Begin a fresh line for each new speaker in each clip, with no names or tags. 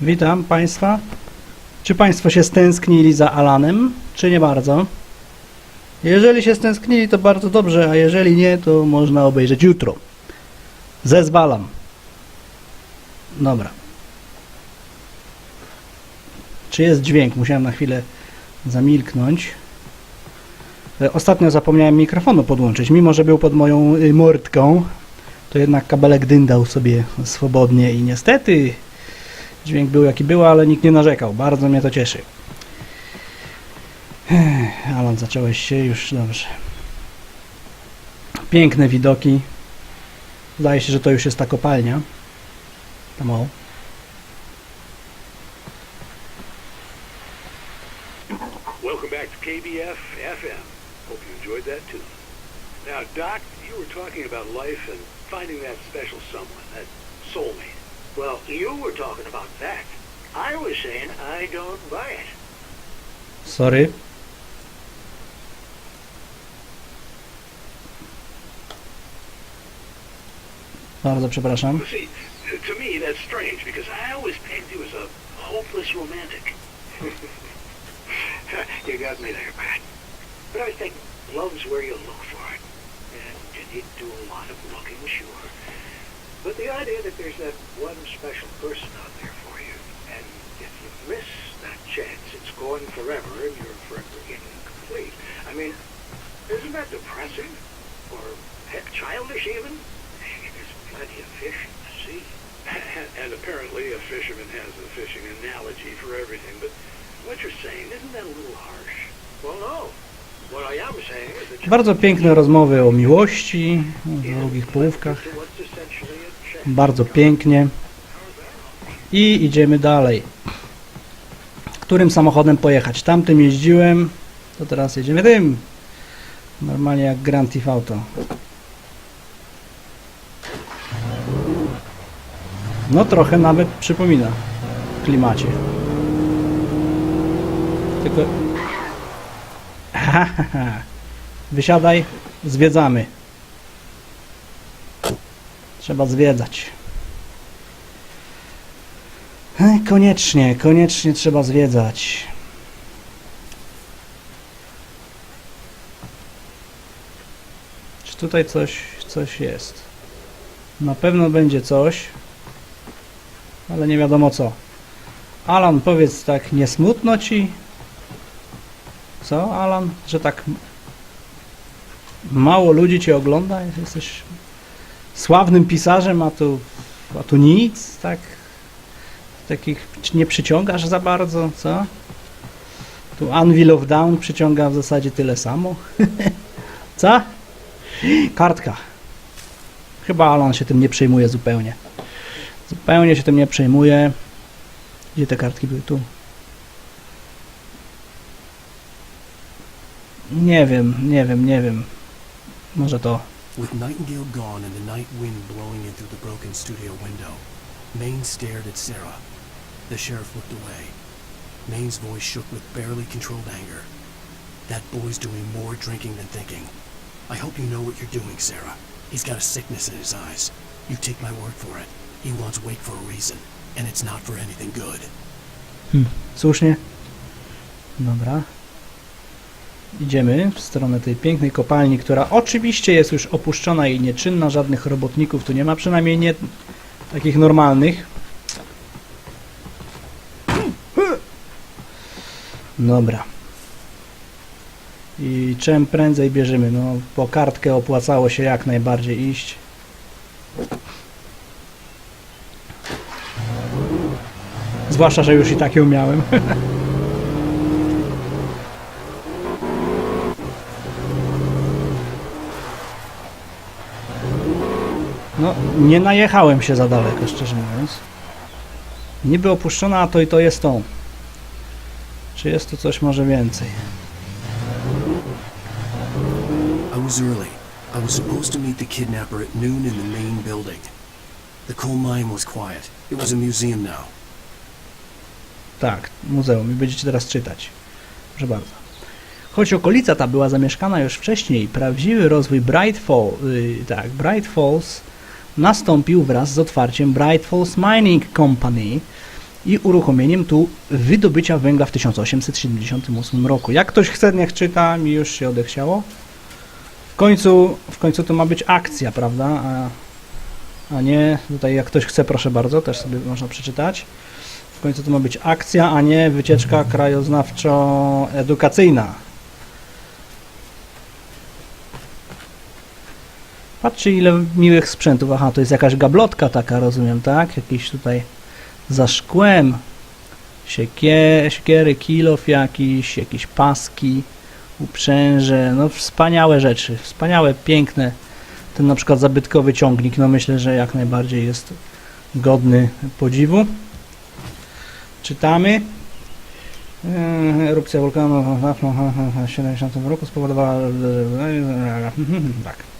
Witam Państwa. Czy Państwo się stęsknili za Alanem, czy nie bardzo? Jeżeli się stęsknili, to bardzo dobrze, a jeżeli nie, to można obejrzeć jutro. Zezwalam. Dobra. Czy jest dźwięk? Musiałem na chwilę zamilknąć. E, Ostatnio zapomniałem mikrofonu podłączyć, mimo że był pod moją y, mordką, to jednak kabelek dyndał sobie swobodnie i niestety dźwięk był jaki był, ale nikt nie narzekał. Bardzo mnie to cieszy. Alan, zacząłeś się już dobrze. Piękne widoki. Zdaje się, że to już jest ta kopalnia. Tam o.
Welcome back to KBF FM. Hope you enjoyed that too. Now, Doc, you were talking about life and finding that special someone, that soulmate.
Well, you were talking about that. I was saying I don't buy it.
Sorry. Bardzo przepraszam.
See, to me that's strange because I always pegged you as a hopeless romantic.
you got me there, Pat. But I think love's where you look for it. And you need to do a lot of looking, sure. But the idea that there's that one special person out there for you, and if you miss that chance, it's gone forever and you're forever incomplete. I mean, isn't that depressing? Or heck, childish even? There's plenty of fish in the sea.
and apparently a fisherman has a fishing analogy for everything, but what you're saying, isn't that a little harsh?
Well, no. What I am saying is that
Bardzo piękne rozmowy o miłości, o długich połówkach. Bardzo pięknie. I idziemy dalej. Którym samochodem pojechać? Tamtym jeździłem, to teraz jedziemy tym. Normalnie jak Grand Theft Auto. No trochę nawet przypomina w klimacie. Tylko... Wysiadaj, zwiedzamy. Trzeba zwiedzać. E, Koniecznie, koniecznie trzeba zwiedzać. Czy tutaj coś, coś jest? Na pewno będzie coś, ale nie wiadomo co. Alan, powiedz tak, nie smutno ci? Co, Alan? Że tak mało ludzi cię ogląda? Jesteś sławnym pisarzem, a tu, a tu nic, tak? Takich nie przyciągasz za bardzo, co? Tu Anvil of Down przyciąga w zasadzie tyle samo. co? Kartka. Chyba Alan się tym nie przejmuje zupełnie. Zupełnie się tym nie przejmuje. Gdzie te kartki były? Tu. Nie wiem, nie wiem, nie wiem. Może to.
With Nightingale gone and the night wind blowing in through the broken studio window, Maine stared at Sarah. The sheriff looked away. Maine's voice shook with barely controlled anger. That boy's doing more drinking than thinking. I hope you know what you're doing, Sarah. He's got a sickness in his eyes. You take my word for it. He wants Wake for a reason, and it's not for anything good.
Hmm, Słusznie. Dobra. Idziemy w stronę tej pięknej kopalni, która oczywiście jest już opuszczona i nieczynna. Żadnych robotników tu nie ma, przynajmniej nie takich normalnych. Dobra. I czym prędzej bierzemy? No, po kartkę opłacało się jak najbardziej iść. Zwłaszcza, że już i tak ją No, nie najechałem się za daleko, szczerze mówiąc. Niby opuszczona, a to i to jest to. Czy jest tu coś może więcej?
I was early. I was supposed to meet the kidnapper at noon in the main building. The coal mine was quiet. It was a museum now.
Tak, muzeum i będziecie teraz czytać. Proszę bardzo. Choć okolica ta była zamieszkana już wcześniej, prawdziwy rozwój Bright, Fall, y, tak, Bright Falls nastąpił wraz z otwarciem Bright Falls Mining Company i uruchomieniem tu wydobycia węgla w 1878 roku. Jak ktoś chce, niech czyta, mi już się odechciało. W końcu, w końcu to ma być akcja, prawda? A, a nie, tutaj jak ktoś chce, proszę bardzo, też sobie można przeczytać. W końcu to ma być akcja, a nie wycieczka krajoznawczo-edukacyjna. Patrzcie ile miłych sprzętów. Aha, to jest jakaś gablotka taka, rozumiem, tak? Jakiś tutaj za szkłem. Siekie, siekiery, kilof jakiś, jakieś paski, uprzęże. No wspaniałe rzeczy, wspaniałe, piękne. Ten na przykład zabytkowy ciągnik, no myślę, że jak najbardziej jest godny podziwu. Czytamy. Eee, Erupcja wulkanu w 70 roku spowodowała... Tak.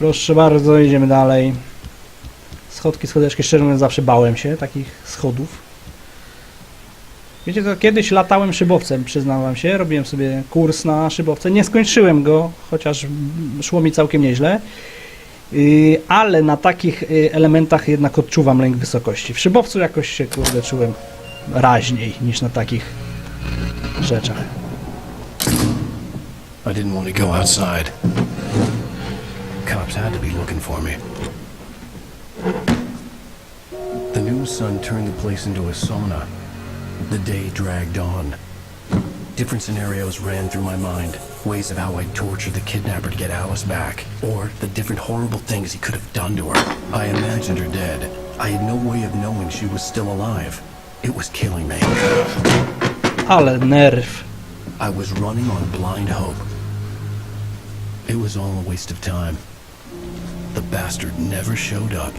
Proszę bardzo, idziemy dalej. Schodki, schodeczki, szczerze mówiąc zawsze bałem się takich schodów. Wiecie co, kiedyś latałem szybowcem, przyznałem się, robiłem sobie kurs na szybowce, nie skończyłem go, chociaż szło mi całkiem nieźle, Yy, ale na takich yy, elementach jednak odczuwam lęk wysokości. W szybowcu jakoś się, kurde, czułem raźniej niż na takich rzeczach.
I didn't want to go outside. Cops had to be looking for me. The new sun turned the place into a sauna. The day dragged on. Different scenarios ran through my mind. Ways of how I'd torture the kidnapper to get Alice back. Or the different horrible things he could have done to her. I imagined her dead. I had no way of knowing she was still alive. It was killing me.
Ale nerw.
I was running on blind hope. It was all a waste of time. The bastard never showed up.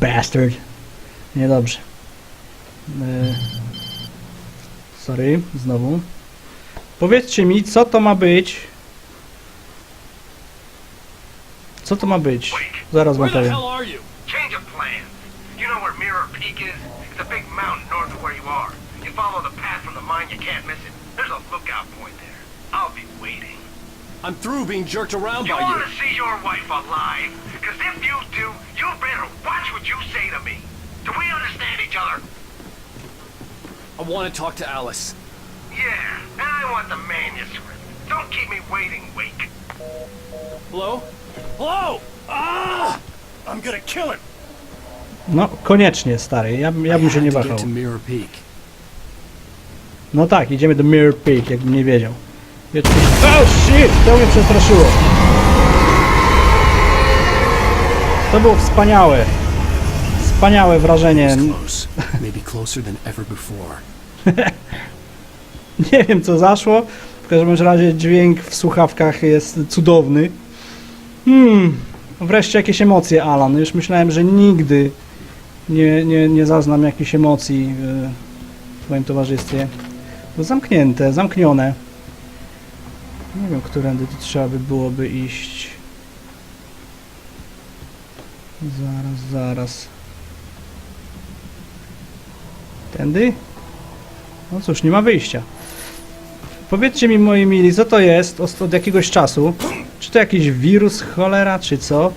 Bastard. Niedobrze. E, sorry, znowu. Powiedzcie mi, co to ma być? Co to ma być? Zaraz wam powiem.
Change of plans. You know where Mirror Peak is? It's a big mountain north of where you are. You follow the path from the mine, you can't miss it. There's a lookout point there. I'll be waiting.
I'm through being jerked around by
You
by
want
you.
to see your wife alive? Because if you do, you better watch what you say to me. Do we understand each other?
I want to talk to Alice.
Yeah, and I want the manuscript. Don't keep me waiting, Wake.
Hello? Hello? Ah! I'm gonna kill him.
No, koniecznie, stary. Ja, bym- ja bym się nie
I had to
wahał. No tak, idziemy do Mirror Peak, jakbym nie wiedział. Wiecie- Oh shit! To mnie przestraszyło. To było wspaniałe. Wspaniałe wrażenie. Nie wiem co zaszło. W każdym razie dźwięk w słuchawkach jest cudowny. Hmm. Wreszcie jakieś emocje, Alan. Już myślałem, że nigdy nie, nie, nie zaznam jakichś emocji e, w twoim towarzystwie. To zamknięte, zamknione. Nie wiem, którędy tu trzeba by byłoby iść. Zaraz, zaraz. Tędy? No cóż, nie ma wyjścia. Powiedzcie mi, moi mili, co to jest od, jakiegoś czasu? Czy to jakiś wirus, cholera, czy co?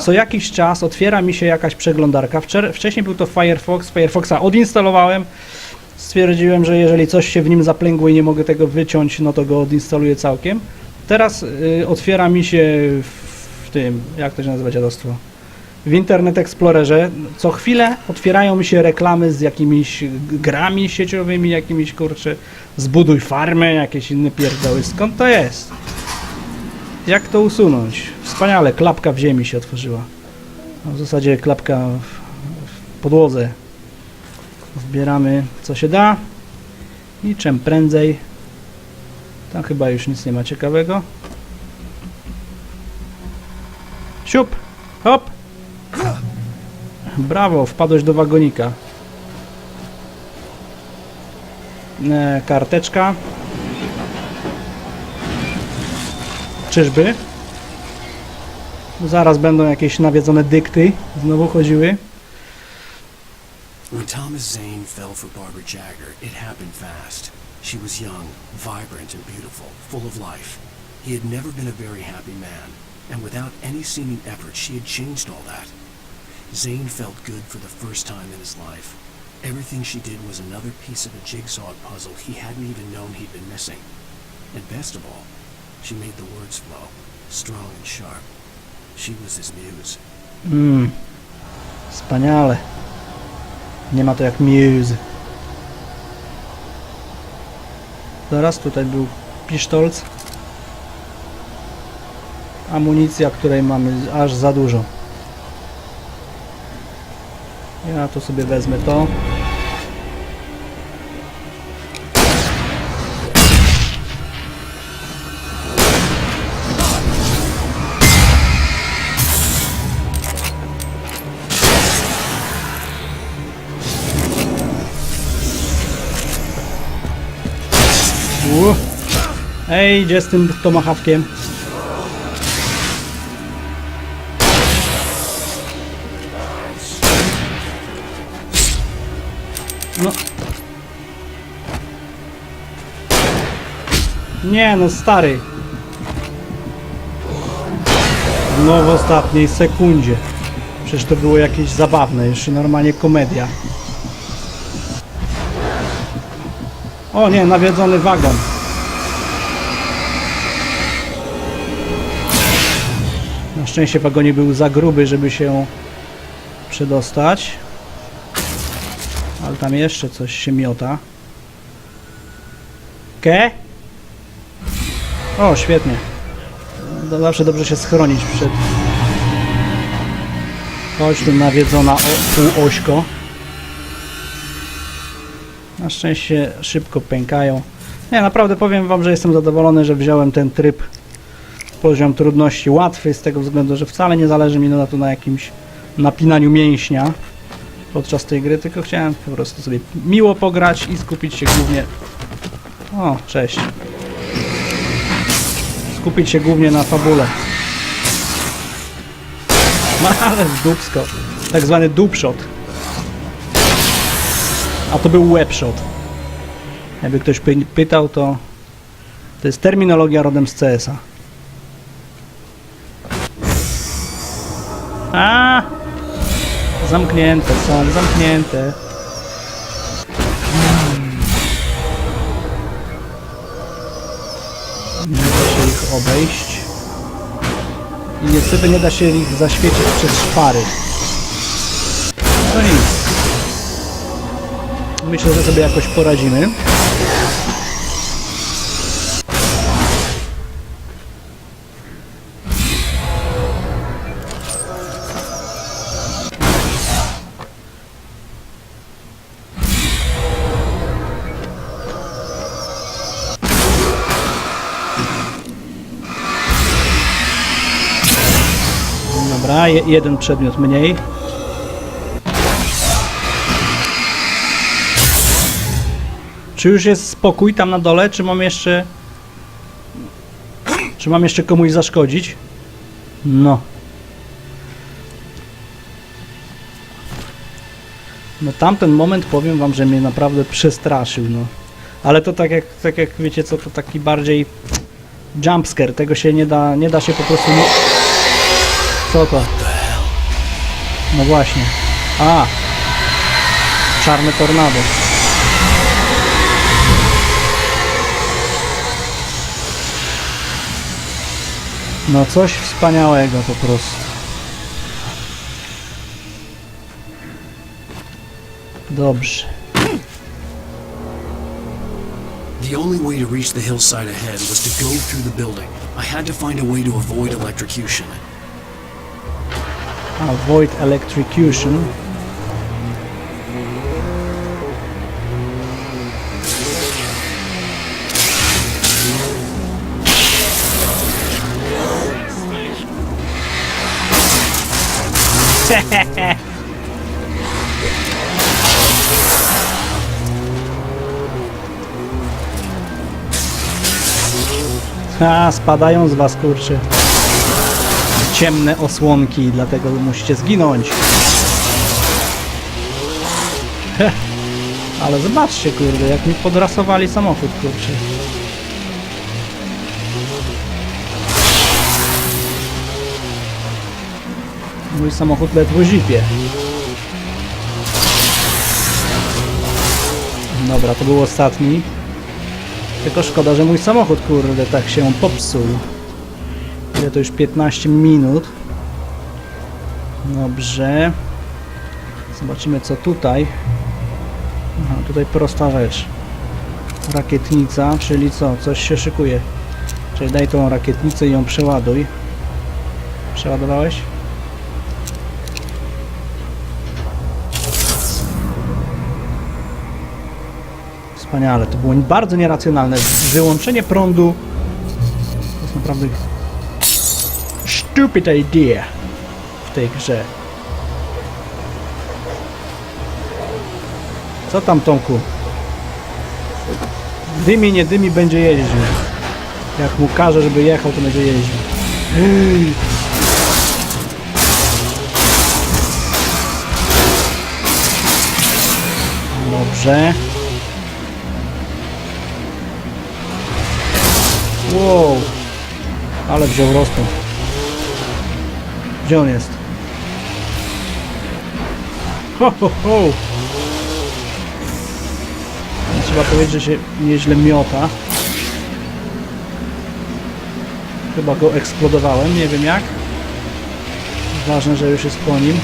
Co jakiś czas otwiera mi się jakaś przeglądarka. Wcześniej był to Firefox. Firefoxa odinstalowałem. Stwierdziłem, że jeżeli coś się w nim zaplęgło i nie mogę tego wyciąć, no to go odinstaluję całkiem. Teraz y, otwiera mi się w, tym, jak to się nazywa dziadostwo? w Internet Explorerze co chwilę otwierają mi się reklamy z jakimiś grami sieciowymi, jakimiś kurczę, zbuduj farmę, jakieś inne pierdoły. Skąd to jest? Jak to usunąć? Wspaniale, klapka w ziemi się otworzyła. No, w zasadzie klapka w, w podłodze. Zbieramy co się da i czym prędzej. Tam chyba już nic nie ma ciekawego. Siup! Hop! Brawo, wpadłeś do wagonika. E, karteczka. Czyżby? Zaraz będą jakieś nawiedzone dykty znowu chodziły.
When Thomas Zane fell for Barbara Jagger, it happened fast. She was young, vibrant, and beautiful, full of life. He had never been a very happy man. And without any seeming effort, she had changed all that. Zane felt good for the first time in his life. Everything she did was another piece of a jigsaw puzzle he hadn't even known he'd been missing. And best of all, she made the words flow, strong and sharp. She was his muse.
Mmm. Wspaniale. Nie ma to jak Muse. Zaraz tutaj był pisztolc. Amunicja, której mamy aż za dużo. Ja tu sobie wezmę to. Ej, idzie z tym tomahawkiem. No. Nie no, stary. No w ostatniej sekundzie. Przecież to było jakieś zabawne, jeszcze normalnie komedia. O nie, nawiedzony wagon. Szczęście wagonie był za gruby, żeby się przedostać. Ale tam jeszcze coś się miota. Ke? O, świetnie. To zawsze dobrze się schronić przed... Chodź tu nawiedzona półośko. Na szczęście szybko pękają. Nie, naprawdę powiem wam, że jestem zadowolony, że wziąłem ten tryb poziom trudności łatwy, z tego względu, że wcale nie zależy mi na to na jakimś napinaniu mięśnia podczas tej gry, tylko chciałem po prostu sobie miło pograć i skupić się głównie... O, cześć. Skupić się głównie na fabule. Ale dupsko. Tak zwany dupshot. A to był webshot. Jakby ktoś py pytał, to to jest terminologia rodem z CS-a. A! Zamknięte są, zamknięte. Nie da się ich obejść. I niestety nie da się ich zaświecić przez szpary. No nic. Myślę, że sobie jakoś poradzimy. Je, jeden przedmiot mniej. Czy już jest spokój tam na dole, czy mam jeszcze... Czy mam jeszcze komuś zaszkodzić? No. No tamten moment powiem wam, że mnie naprawdę przestraszył, no. Ale to tak jak, tak jak wiecie co, to taki bardziej jumpscare, tego się nie da, nie da się po prostu... Co to? No właśnie. A! Czarne tornado. No coś wspaniałego po prostu. Dobrze.
The only way to reach the hillside ahead was to go through the building. I had to find a way to avoid electrocution.
Avoid electrocution. A, spadają z was, kurczę. Ciemne osłonki, dlatego musicie zginąć. Heh. Ale zobaczcie, kurde, jak mi podrasowali samochód, kurczę. Mój samochód ledwo zipie. Dobra, to był ostatni. Tylko szkoda, że mój samochód, kurde, tak się popsuł. Ile to już 15 minut. Dobrze. Zobaczymy co tutaj. Aha, tutaj prosta rzecz. Rakietnica, czyli co? Coś się szykuje. Czyli daj tą rakietnicę i ją przeładuj. Przeładowałeś? Wspaniale, to było bardzo nieracjonalne. Wyłączenie prądu to jest naprawdę stupid idea w tej grze. Co tam Tomku? Dymi, nie dymi, będzie jeździł. Jak mu każe, żeby jechał, to będzie jeździł. Dobrze. Wow. Ale wziął rozpęd. Gdzie on jest? Ho, ho, ho. Trzeba powiedzieć, że się nieźle miota. Chyba go eksplodowałem, nie wiem jak. Ważne, że już jest po nim.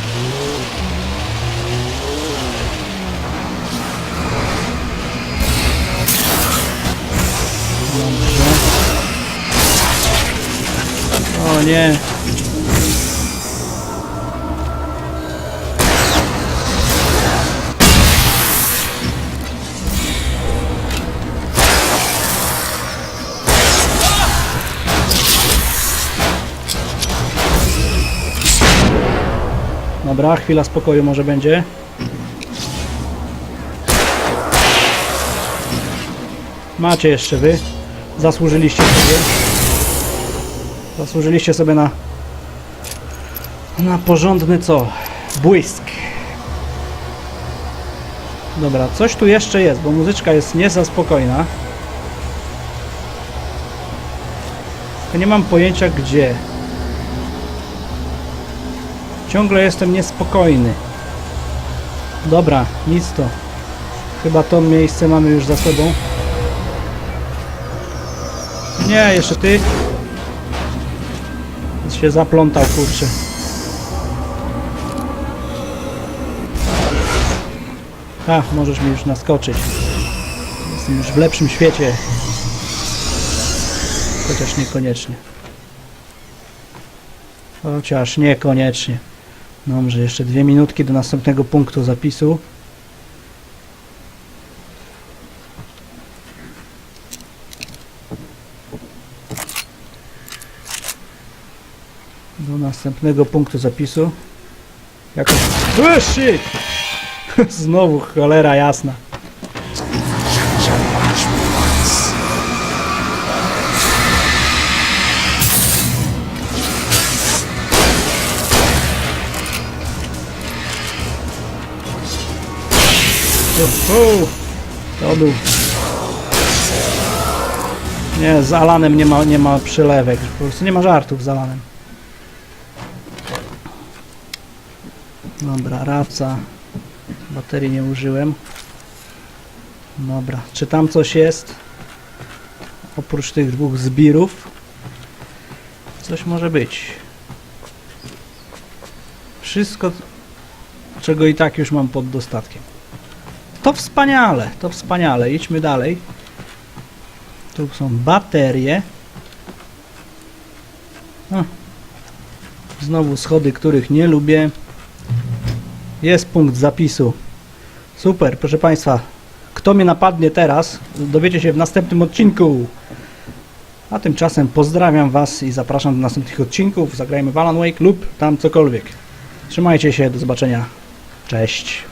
Dobrze. O nie. Dobra, chwila spokoju może będzie. Macie jeszcze wy. Zasłużyliście sobie. Zasłużyliście sobie na na porządny co? Błysk. Dobra, coś tu jeszcze jest, bo muzyczka jest nie za spokojna. Nie mam pojęcia gdzie. Ciągle jestem niespokojny. Dobra, nic to. Chyba to miejsce mamy już za sobą. Nie, jeszcze ty. Się zaplątał, kurczę. A, możesz mi już naskoczyć. Jestem już w lepszym świecie. Chociaż niekoniecznie. Chociaż niekoniecznie. Dobrze, jeszcze dwie minutki do następnego punktu zapisu. Do następnego punktu zapisu. Jakoś... Znowu cholera jasna. To był. Nie, z Alanem nie ma, nie ma przylewek. Po prostu nie ma żartów z Alanem. Dobra, raca. Baterii nie użyłem. Dobra, czy tam coś jest? Oprócz tych dwóch zbirów. Coś może być. Wszystko, czego i tak już mam pod dostatkiem. To wspaniale, to wspaniale. Idźmy dalej. Tu są baterie. O. Znowu schody, których nie lubię. Jest punkt zapisu. Super, proszę Państwa. Kto mnie napadnie teraz, dowiecie się w następnym odcinku. A tymczasem pozdrawiam Was i zapraszam do następnych odcinków. Zagrajmy w Wake lub tam cokolwiek. Trzymajcie się, do zobaczenia. Cześć.